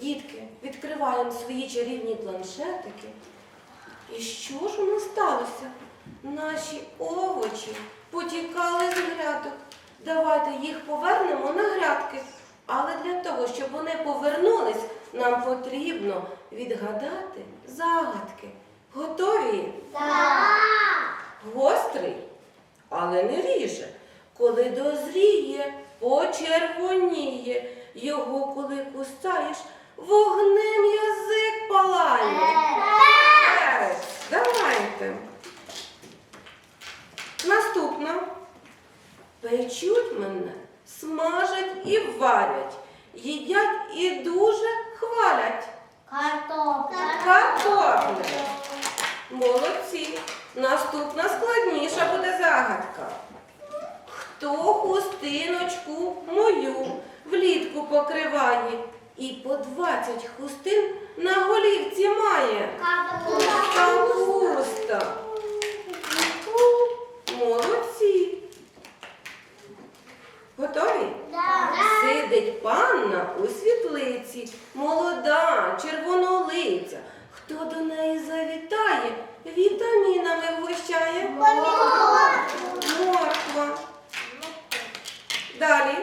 Дітки, відкриваємо свої чарівні планшетики. І що ж у нас сталося? Наші овочі потікали з грядок. Давайте їх повернемо на грядки. Але для того, щоб вони повернулись, нам потрібно відгадати загадки. Готові? Гострий, але не ріже. Коли дозріє, почервоніє. Його, коли кусаєш, вогнем язик палає. Перець. Давайте. Наступна. Печуть мене, смажать і варять, їдять і дуже хвалять. Картопля. Картопля. Молодці. Наступна складніша буде загадка. Хто хустиночку мою влітку покриває і по 20 хустин на голівці має? Капуста. Молодці. Готові? Сидить панна у світлиці, молода, червонолиця. Хто до неї завітає, вітамінами вгощає. Морква. Далі.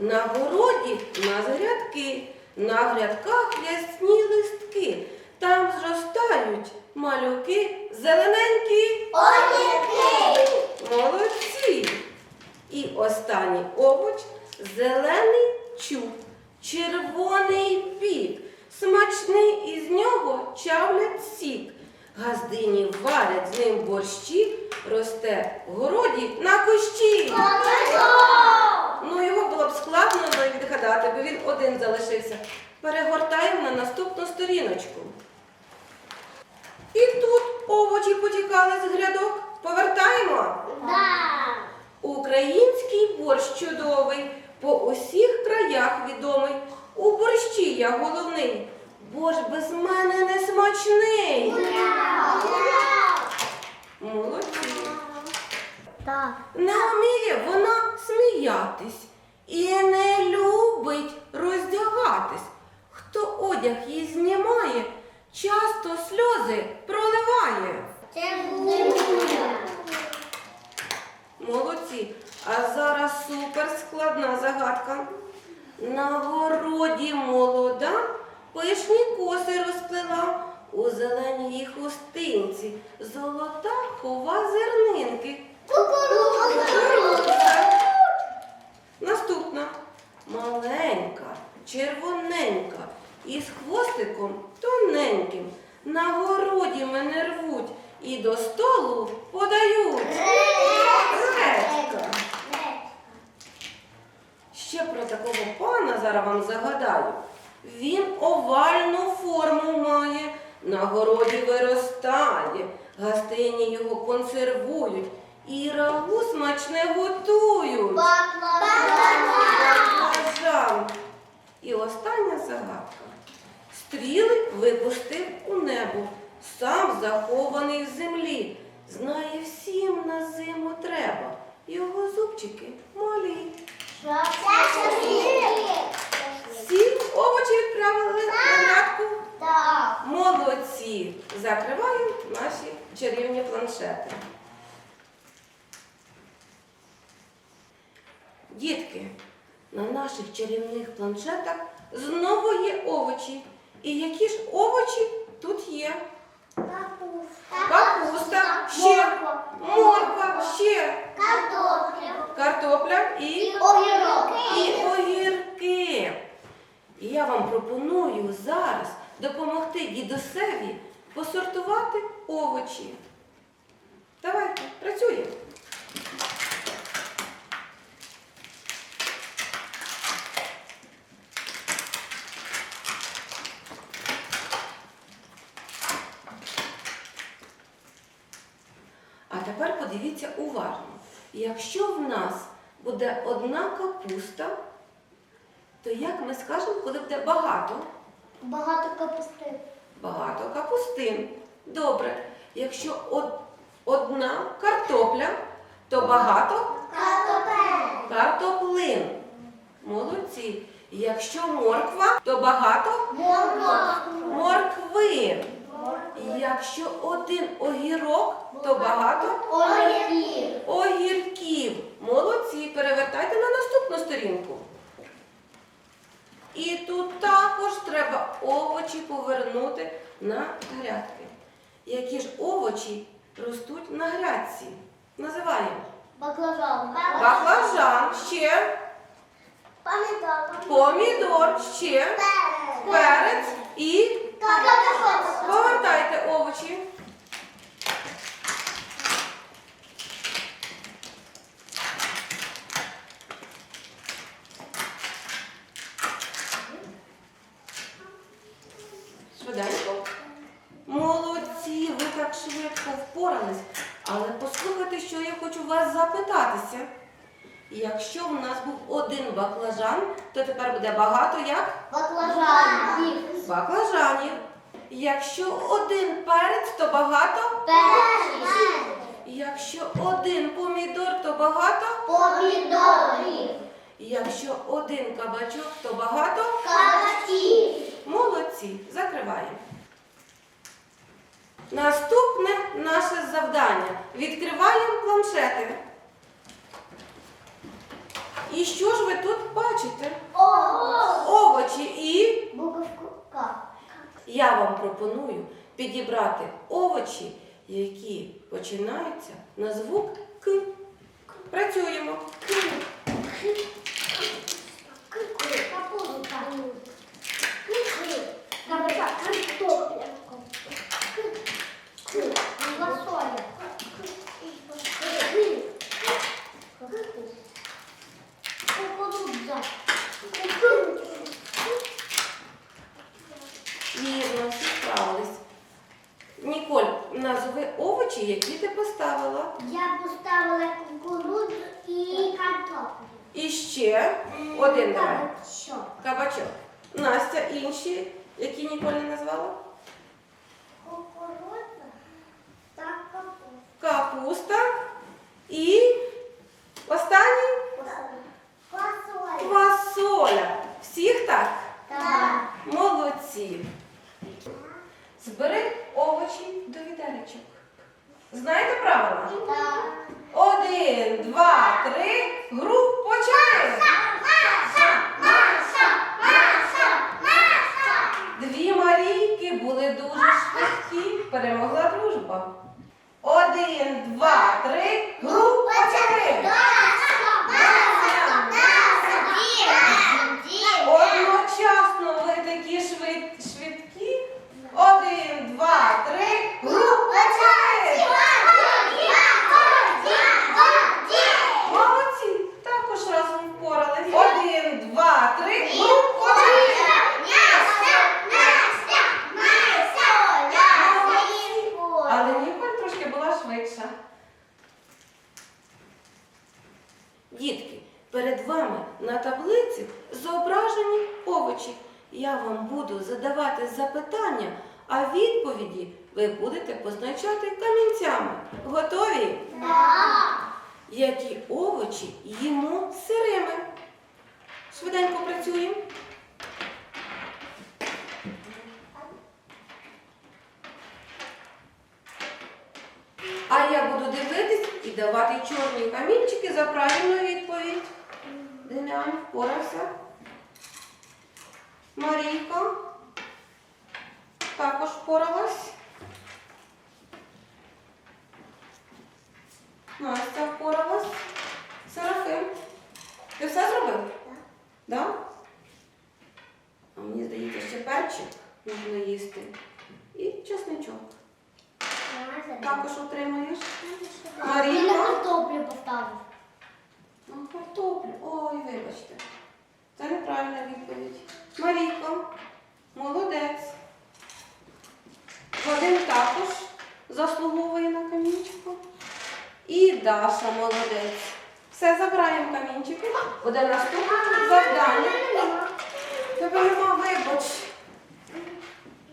На городі на грядки, на грядках ясні листки. Там зростають малюки зелененькі. Молодці! І останній овоч зелений чуб, червоний пік, смачний із нього чавлять сік. Газдині варять з ним борщі, росте в городі на кущі. Б складно відгадати, бо він один залишився. Перегортаємо на наступну сторіночку. І тут овочі потікали з грядок. Повертаємо. Український борщ чудовий, по усіх краях відомий. У борщі я головний. Борщ без мене не смачний. Молодці. Так. Не вміє вона сміятись і не любить роздягатись. Хто одяг їй знімає, часто сльози проливає. Молодці. А зараз супер складна загадка. На городі молода пишні коси розплела у зеленій хустинці. Золота хова зернинки. Наступна. Маленька, червоненька, із хвостиком тоненьким. На городі мене рвуть і до столу подають. Гречка. Ще про такого пана зараз вам загадаю. Він овальну форму має, на городі виростає, гостині його консервують і рагу смачне готують. Баклажан. І остання загадка. Стріли випустив у небо, сам захований в землі. Знає всім на зиму треба. Його зубчики малі. Всі овочі відправили на грядку. Молодці! Закриваємо наші чарівні планшети. Дітки, на наших чарівних планшетах знову є овочі. І які ж овочі тут є? Капуста, ще морква, ще картопля і, і огірки. І я вам пропоную зараз допомогти дідусеві посортувати овочі. Давайте, працюємо. А тепер подивіться уважно. Якщо в нас буде одна капуста, то як ми скажемо, коли буде багато? Багато капусти. Багато капустин. Добре. Якщо од- одна картопля, то багато Картопель. картоплин. Молодці. Якщо морква, то багато моркви. Якщо один огірок, то багато огірків. Молодці, перевертайте на наступну сторінку. І тут також треба овочі повернути на грядки. Які ж овочі ростуть на грядці? Називаємо Баклажан. баклажан, ще Помідор. помідор, ще перець і повертайте овочі. Швиденько. Молодці, ви так швидко впорались. Але послухайте, що я хочу вас запитатися. Якщо в нас був один баклажан, то тепер буде багато як? Баклажан. Баклажанів. Якщо один перець, то багато. Перший. Якщо один помідор, то багато. Помідорів. Якщо один кабачок, то багато. Кабачки. Молодці, закриваємо. Наступне наше завдання. Відкриваємо планшети. І що ж ви тут бачите? Ого. Овочі і Буковку К. я вам пропоную підібрати овочі, які починаються на звук К. Працюємо. Капуста. Кабачок. Картопля. Фасоля. Кукурудза. Вірно, всі справились. Ніколь, назви овочі, які ти поставила. Я поставила кукурудзу і картоплю. І ще один давай. Кабачок. Кабачок. Настя, інші, які Ніколь не назвала? Кукурудза та капуста. Капуста. І останній Фасоля. квасоля. Всіх так? Так. Молодці. Збери овочі до відеречок. Знаєте правила? Так. Один, два, три. Гру почали. Дві Марійки були дуже швидкі. Перемогла дружба. Один, два, три. Гру почали. Одночасно ви такі швид, швидкі. Один, два, три. Гру почали. Молодці. Також разом впорались. Один, два, три. Гру почали. Але Ніколь трошки була швидша. Дітки, перед вами на таблиці зображені овочі. Я вам буду задавати запитання, а відповіді ви будете позначати камінцями. Готові? Які овочі їмо сирими? Швиденько працюємо. А я буду дивитись і давати чорні камінчики за правильну відповідь. Дем'ян впорався. Марійка також впоралась. Настя впоралась. Серафим. Ти все зробив? Да? А мені здається, ще перчик можна їсти. І чесничок. Також отримаєш. Я Марійка. картоплю поставив. Ну, картоплю. Ой, вибачте. Це неправильна відповідь. Марійко, молодець. Вадим також заслуговує на камінчику. І Даша молодець. Все, забираємо камінчики. Буде наступне завдання. Тебе нема, вибач.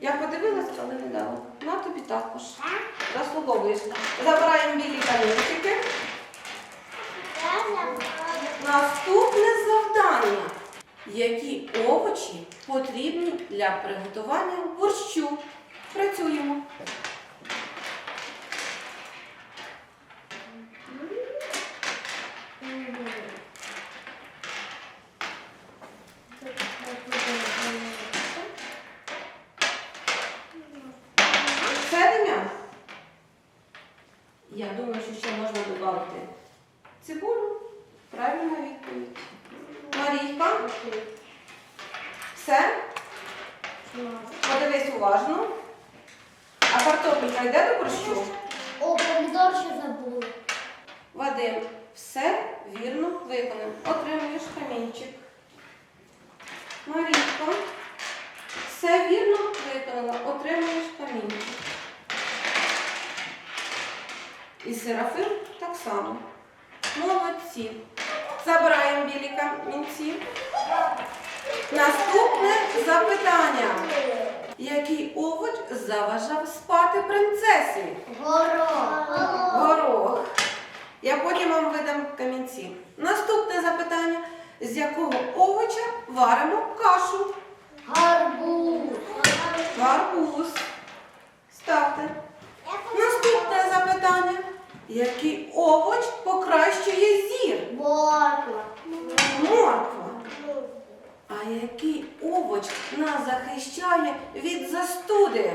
Я подивилась, але не дала. На тобі також. Заслуговуєш. Забираємо білі камінчики. Наступне завдання. які овочі потрібні для приготування борщу. Працюємо. Все, Дем'ян? Я думаю, що ще можна додати цибулю. Правильна відповідь. Марійка, все? Подивись уважно. А картопелька йде до борщу? О, помідор ще забули. Вадим, все вірно виконав. Отримуєш камінчик. Марійка, все вірно виконала. Отримуєш камінчик. І Серафим так само. Молодці. Забираємо білі камінці. Наступне запитання. Який овоч заважав спати принцесі? Горох. Горох. Я потім вам видам камінці. Наступне запитання. З якого овоча варимо кашу? Гарбуз. Гарбуз. Ставте. Наступне запитання. Який овоч покращує зір? Морква. Морква. А який овоч нас захищає від застуди?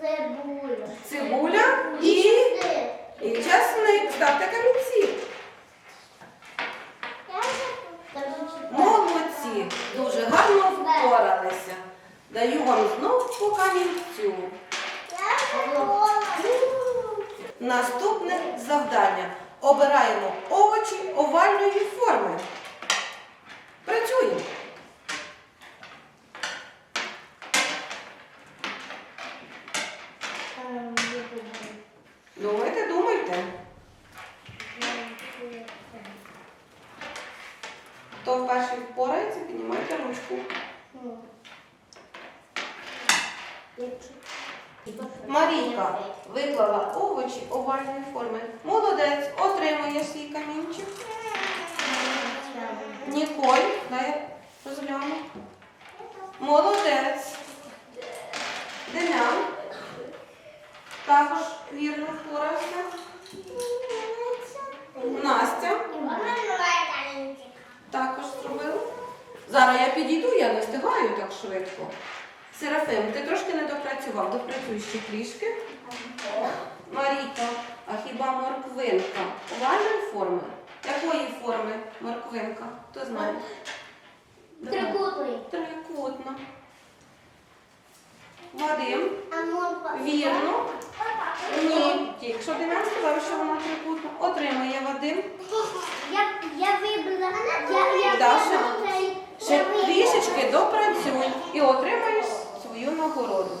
Цибуля. Цибуля і, і часник. Ставте камінці. Молодці, дуже гарно впоралися. Даю вам знов по камінцю. Наступне завдання. Обираємо овочі овальної форми. Працюємо. Думайте, думайте. Хто вперше впорається, піднімайте ручку. Марійка виклала овочі овальної форми. Молодець, отримує свій камінчик. Ніколь, дай розгляну. Молодець. Дем'ян. Також вірно впорався. Настя також зробила. Зараз я підійду, я не встигаю так швидко. Серафим, ти трошки не допрацював, допрацюй ще трішки. Марійка, а хіба морквинка овальної форми? Якої форми морквинка? Хто знає? Трикутний. Трикутна. Вадим, А вірно. Ні, тільки що Дем'ян сказав, що вона трикутна. Отримає Вадим. Я, я вибрала. Я, я Даша, вибрала цей- Ще трішечки допрацюй і отримаєш свою нагороду.